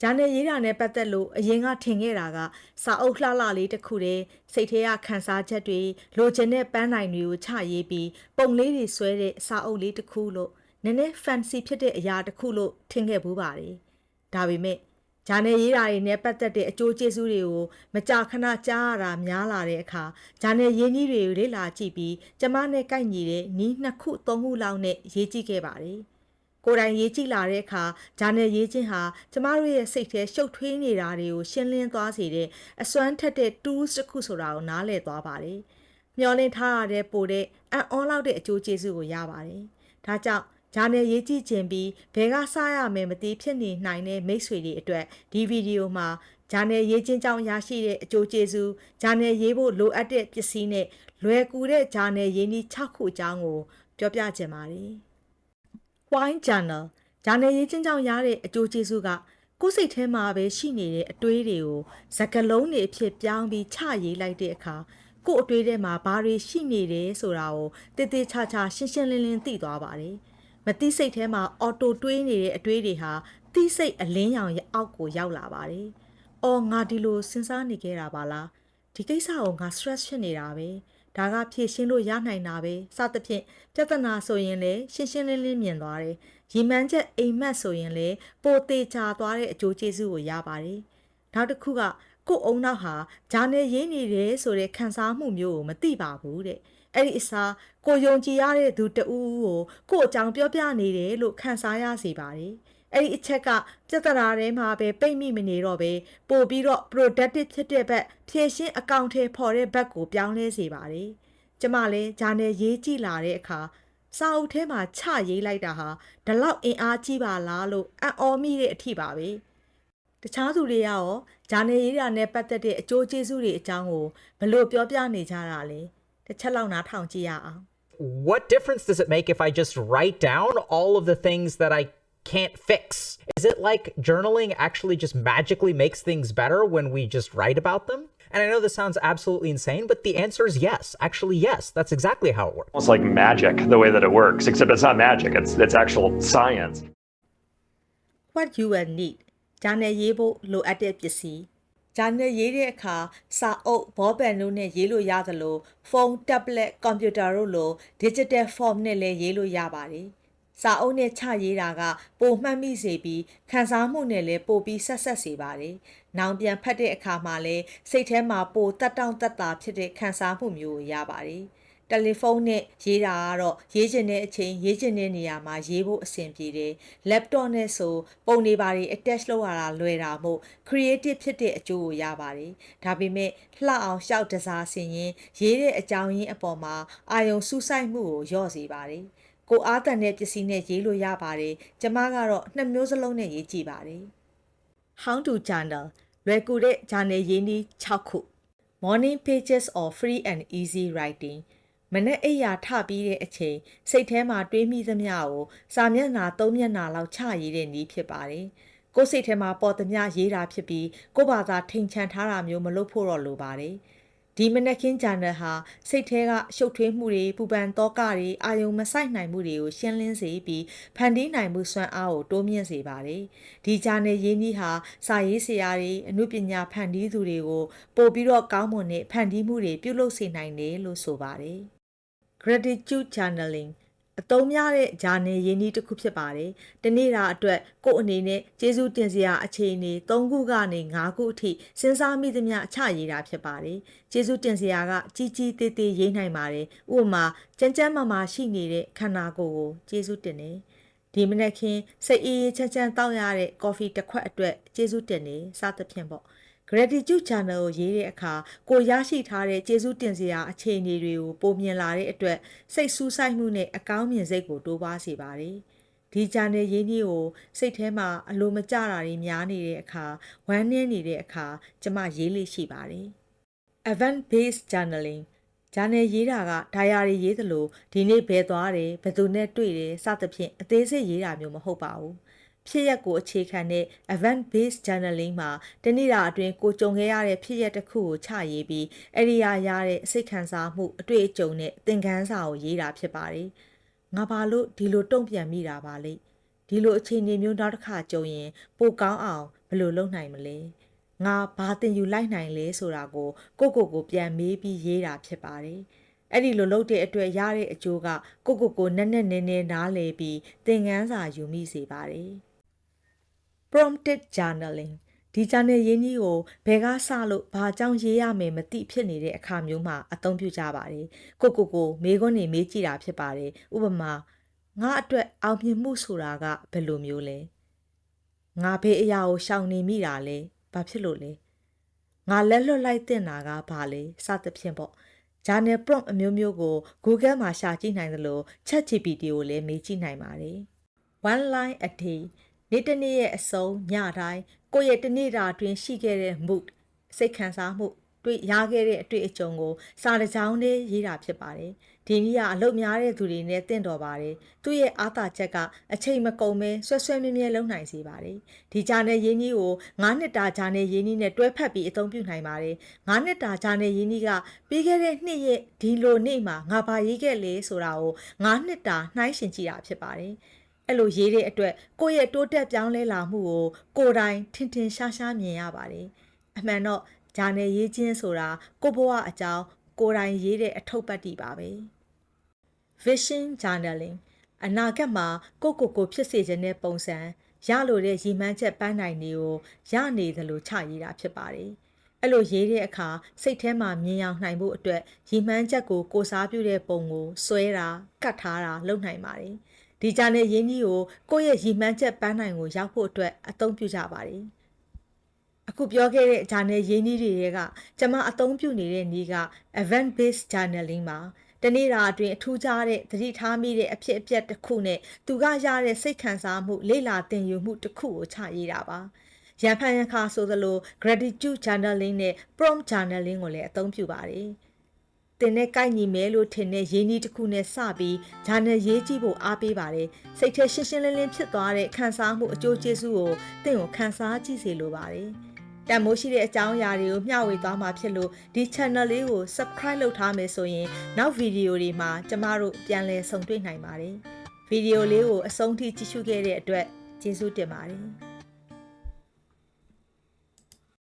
ဂျာနယ်ရေးတာနဲ့ပတ်သက်လို့အရင်ကထင်ခဲ့တာကစာအုပ်လှလှလေးတစ်ခုတည်းစိတ်ထဲကခန်းစားချက်တွေလိုချင်တဲ့ပန်းနိုင်တွေကိုချရေးပြီးပုံလေးတွေဆွဲတဲ့စာအုပ်လေးတစ်ခုလို့နည်းနည်း fancy ဖြစ်တဲ့အရာတစ်ခုလို့ထင်ခဲ့ဘူးပါတယ်။ဒါပေမဲ့ဂျာနယ်ရေးတာတွေနဲ့ပတ်သက်တဲ့အကျိုးကျေးဇူးတွေကိုမကြာခဏကြားရတာများလာတဲ့အခါဂျာနယ်ရေးနည်းတွေကိုလေ့လာကြည့်ပြီးကျမနဲ့ကိုက်ညီတဲ့နီးနှစ်ခုသုံးခုလောက်နဲ့ရေးကြည့်ခဲ့ပါတယ်။ ကိုယ်တိုင်ရေးကြည့်လာတဲ့အခါဂျာနယ်ရေးခြင်းဟာကျမတို့ရဲ့စိတ်ထဲရှုပ်ထွေးနေတာတွေကိုရှင်းလင်းသွားစေတဲ့အစွမ်းထက်တဲ့ tools တစ်ခုဆိုတာကိုနားလည်သွားပါတယ်။မျောလင့်ထားရတဲ့ပိုတဲ့အံ့ဩလောက်တဲ့အကျိုးကျေးဇူးကိုရပါတယ်။ဒါကြောင့်ဂျာနယ်ရေးကြည့်ခြင်းပြီးဘယ်ကစရမယ်မသိဖြစ်နေနိုင်တဲ့မိတ်ဆွေတွေအတွက်ဒီဗီဒီယိုမှာဂျာနယ်ရေးခြင်းကြောင့်ရရှိတဲ့အကျိုးကျေးဇူးဂျာနယ်ရေးဖို့လိုအပ်တဲ့ပစ္စည်းနဲ့လွယ်ကူတဲ့ဂျာနယ်ရေးနည်း6ခုအကြောင်းကိုပြောပြချင်ပါတယ်။ Wine Journal ဂျာနယ်ရေးချင်းကြောင့်ရတဲ့အကျိုးကျေးဇူးကကိုယ်စိတ်ထဲမှာပဲရှိနေတဲ့အတွေးတွေကိုစကလုံးတွေအဖြစ်ပြောင်းပြီးချရေးလိုက်တဲ့အခါကိုယ်အတွေးထဲမှာဘာတွေရှိနေတယ်ဆိုတာကိုတည်တည်ချာချာရှင်းရှင်းလင်းလင်းသိသွားပါတယ်။မသိစိတ်ထဲမှာအော်တိုတွေးနေတဲ့အတွေးတွေဟာသိစိတ်အလင်းရောင်ရဲ့အောက်ကိုရောက်လာပါတယ်။အော်ငါဒီလိုစဉ်းစားနေခဲ့တာပါလား။ဒီကိစ္စကိုငါ stress ဖြစ်နေတာပဲ။ ဒါကဖြည့်ရှင်းလို့ရနိုင်တာပဲစသဖြင့်ပြဿနာဆိုရင်လည်းရှင်းရှင်းလင်းလင်းမြင်သွားတယ်။ရီမန်းချက်အိမ်မက်ဆိုရင်လည်းပိုသေးချာသွားတဲ့အကျိုးကျေးဇူးကိုရပါတယ်။နောက်တစ်ခုကကို့အုံနောက်ဟာဂျာနယ်ရင်းနေတယ်ဆိုတဲ့ခံစားမှုမျိုးကိုမသိပါဘူးတဲ့။အဲ့ဒီအစားကိုယုံကြည်ရတဲ့သူတဦးဦးကိုကို့အကြောင်းပြောပြနေတယ်လို့ခံစားရစေပါတယ်။ အဲ့ဒီအချက်ကပြဿနာထဲမှာပဲပိတ်မိမနေတော့ပဲပို့ပြီးတော့ productive ဖြစ်တဲ့ဘက်ဖြည့်ရှင်းအကောင့်ထဲပေါ်တဲ့ဘက်ကိုပြောင်းလဲစေပါတယ်။ကျမလည်းဂျာနယ်ရေးကြည့်လာတဲ့အခါစာအုပ်ထဲမှာချရေးလိုက်တာဟာဒီလောက်အင်အားကြီးပါလားလို့အံ့ဩမိတဲ့အထိပါပဲတခြားသူတွေကရောဂျာနယ်ရေးတာနဲ့ပတ်သက်တဲ့အကျိုးကျေးဇူးတွေအကြောင်းကိုဘယ်လိုပြောပြနေကြတာလဲတစ်ချက်လောက်နားထောင်ကြည့်ရအောင် What difference does it make if I just write down all of the things that I can't fix? Is it like journaling actually just magically makes things better when we just write about them? And I know this sounds absolutely insane, but the answer is yes. Actually, yes. That's exactly how it works. almost like magic the way that it works, except it's not magic, it's, it's actual science. what you will need ဂျာနယ်ရေးဖို့လိုအပ်တဲ့ပစ္စည်းဂျာနယ်ရေးတဲ့အခါစာအုပ်ဘောပန်တို့နဲ့ရေးလို့ရသလိုဖုန်း tablet ကွန်ပျူတာတို့လို digital form နဲ့လည်းရေးလို့ရပါတယ် စာအုပ်နဲ့ချရေးတာက ပိုမှတ်မိစေပြီးခန်းစားမှုနဲ့လည်းပိုပြီးဆက်ဆက်စေပါတယ်။နောင်ပြန်ဖတ်တဲ့အခါမှာလည်းစိတ်ထဲမှာပိုတက်တောင့်တက်တာဖြစ်တဲ့ခန်းစားမှုမျိုးကိုရပါတယ်။တယ်လီဖုန်းနဲ့ရေးတာကတော့ရေးချင်တဲ့အချိန်ရေးချင်တဲ့နေရာမှာရေးဖို့အဆင်ပြေတယ်။ laptop နဲ့ဆိုပုံတွေပါတွေ attach လုပ်ရတာလွယ်တာမို့ creative ဖြစ်တဲ့အကျိုးကိုရပါတယ်။ဒါပေမဲ့လှအောင်ရှောက်တစားဆင်ရင်ရေးတဲ့အကြောင်းရင်းအပေါ်မှာအာယုံစူးစိုက်မှုကိုလျော့စေပါတယ်။ ကိုအားတန်တဲ့ပစ္စည်းနဲ့ရေးလို့ရပါတယ်။ကျမကတော့နှစ်မျိုးစလုံးနဲ့ရေးကြည့်ပါတယ်။ How to journal လွယ်ကူတဲ့ journal ရေးနည်း6ခု Morning pages or free and easy writing မနေ့အိယာထပြီးတဲ့အချိန်စိတ်ထဲမှာတွေးမိသမျှကိုစာမျက်နှာ၃မျက်နှာလောက်ချရေးတဲ့နည်းဖြစ်ပါတယ်။ကိုယ်စိတ်ထဲမှာပေါ်သမျှရေးတာဖြစ်ပြီးကိုယ့်ဘာသာထိန်ချန်ထားတာမျိုးမလုပ်ဖို့တော့လိုပါတယ်။ ဒီမနက်ခင်းဂျာနယ်ဟာစိတ်ထဲကရှုပ်ထွေးမှုတွေပူပန်တောကတွေအာယုံမဆိုင်နိုင်မှုတွေကိုရှင်းလင်းစေပြီးဖန်တီးနိုင်မှုစွမ်းအားကိုတိုးမြင့်စေပါတယ်။ဒီဂျာနယ်ရင်းနှီးဟာစာရေးဆရာတွေအမှုပညာဖန်တီးသူတွေကိုပို့ပြီးတော့ကောင်းမွန်တဲ့ဖန်တီးမှုတွေပြုလုပ်စေနိုင်တယ်လို့ဆိုပါတယ်။ gratitude journaling အသုံးများတဲ့ဂျာနယ်ရင်းနှီးတစ်ခုဖြစ်ပါတယ်။တနေ့တာအတွက်ကိုယ့်အနေနဲ့ကျေးဇူးတင်စရာအခြေအနေ၃ခုကနေ၅ခုအထိစဉ်းစားမိသမျှချရေးတာဖြစ်ပါတယ်။ကျေးဇူးတင်စရာကကြီးကြီးသေးသေးရေးနိုင်ပါတယ်။ဥပမာကြမ်းကြမ်းမာမာရှိနေတဲ့ခန္ဓာကိုယ်ကိုကျေးဇူးတင်တယ်။ဒီမနေ့ခင်စိတ်အေးအေးချမ်းချမ်းတောက်ရတဲ့ကော်ဖီတစ်ခွက်အတွက်ကျေးဇူးတင်တယ်စသဖြင့်ပေါ့။ gratitude journal ကိုရေးတဲ့အခါကိုရရှိထားတဲ့ကျေးဇူးတင်စရာအခြေအနေတွေကိုပုံမြင်လာတဲ့အတွက်စိတ်ဆူးဆိုင်မှုနဲ့အကောင်းမြင်စိတ်ကိုတိုးပွားစေပါတယ်။ဒီ journal ရေးနည်းကိုစိတ်ထဲမှာအလိုမကျတာတွေများနေတဲ့အခါဝမ်းနည်းနေတဲ့အခါကျမရေးလေးရှိပါတယ်။ event based journaling ဂျာနယ်ရေးတာကဒါယာတွေရေးသလိုဒီနေ့ဘယ်သွားတယ်ဘယ်သူနဲ့တွေ့တယ်စသဖြင့်အသေးစိတ်ရေးတာမျိုးမဟုတ်ပါဘူး။ ဖြစ်ရက်ကိုအခြေခံတဲ့ event based journaling မှာတနေ့တာအတွင်းကိုကြုံခဲ့ရတဲ့ဖြစ်ရက်တစ်ခုကိုချရေးပြီးအဲ့ဒီရရတဲ့စိတ်ခံစားမှုအတွေ့အကြုံနဲ့သင်ခန်းစာကိုရေးတာဖြစ်ပါတယ်။ငါဘာလို့ဒီလိုတုံ့ပြန်မိတာပါလဲ။ဒီလိုအခြေအနေမျိုးနောက်တစ်ခါကြုံရင်ပိုကောင်းအောင်ဘယ်လိုလုပ်နိုင်မလဲငါဘာတင်ယူလိုက်နိုင်လဲဆိုတာကိုကိုကိုကိုပြန်မေးပြီးရေးတာဖြစ်ပါတယ်အဲ့ဒီလိုလုပ်တဲ့အတွက်ရတဲ့အကျိုးကကိုကိုကိုနက်နက်နဲနဲနားလည်ပြီးသင်ခန်းစာယူမိစေပါတယ် prompted journaling ဒီ journal ရင်းကြီးကိုဘယ်ကစလို့ဘာကြောင့်ရေးရမယ်မသိဖြစ်နေတဲ့အခါမျိုးမှာအသုံးပြုကြပါတယ်ကိုကိုကိုမေးခွန်းနေမေးကြည့်တာဖြစ်ပါတယ်ဥပမာငါအတွက်အောင်မြင်မှုဆိုတာကဘယ်လိုမျိုးလဲငါဘေးအရာကိုရှောင်နေမိတာလဲဘာဖြစ်လို့လဲငါလက်လွတ်လိုက်တင်တာကဘာလဲစသဖြင့်ပေါ့ journal prompt အမျိုးမျိုးကို Google မှာရှာကြည့်နိုင်သလို ChatGPT ကိုလည်းမေးကြည့်နိုင်ပါတယ် one line a day နေ့တစ်နေ့ရဲ့အဆုံးညတိုင်းကိုယ့်ရဲ့တစ်နေ့တာအတွင်းရှိခဲ့တဲ့ mood စိတ်ခံစားမှုတွေ့ရခဲ့တဲ့အတွေ့အကြုံကိုစာတစ်ကြောင်းနဲ့ရေးတာဖြစ်ပါတယ်ဒီနည်းကအလုပ်များတဲ့သူတွေနဲ့တင့်တော်ပါတယ်သူ့ရဲ့အားသာချက်ကအချိန်မကုန်ပဲဆွဲဆွဲမြဲမြဲလုပ်နိုင်စေပါတယ်ဒီဂျာနယ်ရင်းကြီးကို9နှစ်တာဂျာနယ်ရင်းကြီးနဲ့တွဲဖက်ပြီးအသုံးပြုနိုင်ပါတယ်9နှစ်တာဂျာနယ်ရင်းကြီးကပြီးခဲ့တဲ့နှစ်ရဲ့ဒီလိုနေ့မှာငါဘာရေးခဲ့လဲဆိုတာကို9နှစ်တာနှိုင်းရှင်ကြည့်တာဖြစ်ပါတယ် အဲ့လိုရေးတဲ့အတွက်ကိုယ့်ရဲ့တိုးတက်ပြောင်းလဲလာမှုကိုကိုယ်တိုင်ထင်ထင်ရှားရှားမြင်ရပါတယ်။အမှန်တော့ဂျာနယ်ရေးခြင်းဆိုတာကိုယ့်ဘဝအကြောင်းကိုယ်တိုင်ရေးတဲ့အထုပ်ပတ်တိပါပဲ။ Vision Journaling အနာဂတ်မှာကိုယ့်ကိုယ်ကိုဖြစ်စေခြင်းတဲ့ပုံစံရလို့တဲ့ရည်မှန်းချက်ပန်းနိုင်တွေကိုရနေသလိုချရေးတာဖြစ်ပါတယ်။အဲ့လိုရေးတဲ့အခါစိတ်ထဲမှာမြင်အောင်နိုင်ဖို့အတွက်ရည်မှန်းချက်ကိုကိုစားပြုတဲ့ပုံကိုစွဲတာကတ်ထားတာလုပ်နိုင်ပါတယ်။ ဒီကြတဲ့ရင်းကြီးကိုကိုယ့်ရဲ့ရည်မှန်းချက်ပန်းနိုင်ကိုရောက်ဖို့အတွက်အသုံးပြုကြပါတယ်။အခုပြောခဲ့တဲ့ဂျာနယ်ရင်းနှီးတွေကကျွန်မအသုံးပြုနေတဲ့နည်းက event based journaling မှာတနေ့တာအတွင်းအထူးခြားတဲ့သတိထားမိတဲ့အဖြစ်အပျက်တစ်ခုနဲ့သူကရတဲ့စိတ်ခံစားမှုလေ့လာသင်ယူမှုတစ်ခုကိုချရေးတာပါရန်ဖန်ရန်ခါဆိုသလို gratitude journaling နဲ့ prompt journaling ကိုလည်းအသုံးပြုပါတယ် တင်နဲ့ကိုက်ညီမဲလို့ထင်တဲ့ရင်းနှီးတစ်ခုနဲ့စပြီးဂျာနယ်ရေးကြည့်ဖို့အားပေးပါတယ်စိတ်ထဲရှင်းရှင်းလင်းလင်းဖြစ်သွားတဲ့ခံစားမှုအကျိုးကျေးဇူးကိုတင့်ကိုခံစားကြည့်စေလိုပါတယ်တန်မိုးရှိတဲ့အကြောင်းအရာတွေကိုမျှဝေသွားမှာဖြစ်လို့ဒီ channel လေးကို subscribe လုပ်ထားမယ်ဆိုရင်နောက်ဗီဒီယိုတွေမှာကျမတို့ပြန်လည်ဆုံတွေ့နိုင်ပါတယ်ဗီဒီယိုလေးကိုအဆုံးထိကြည့်ရှုခဲ့တဲ့အတွက်ကျေးဇူးတင်ပါတယ်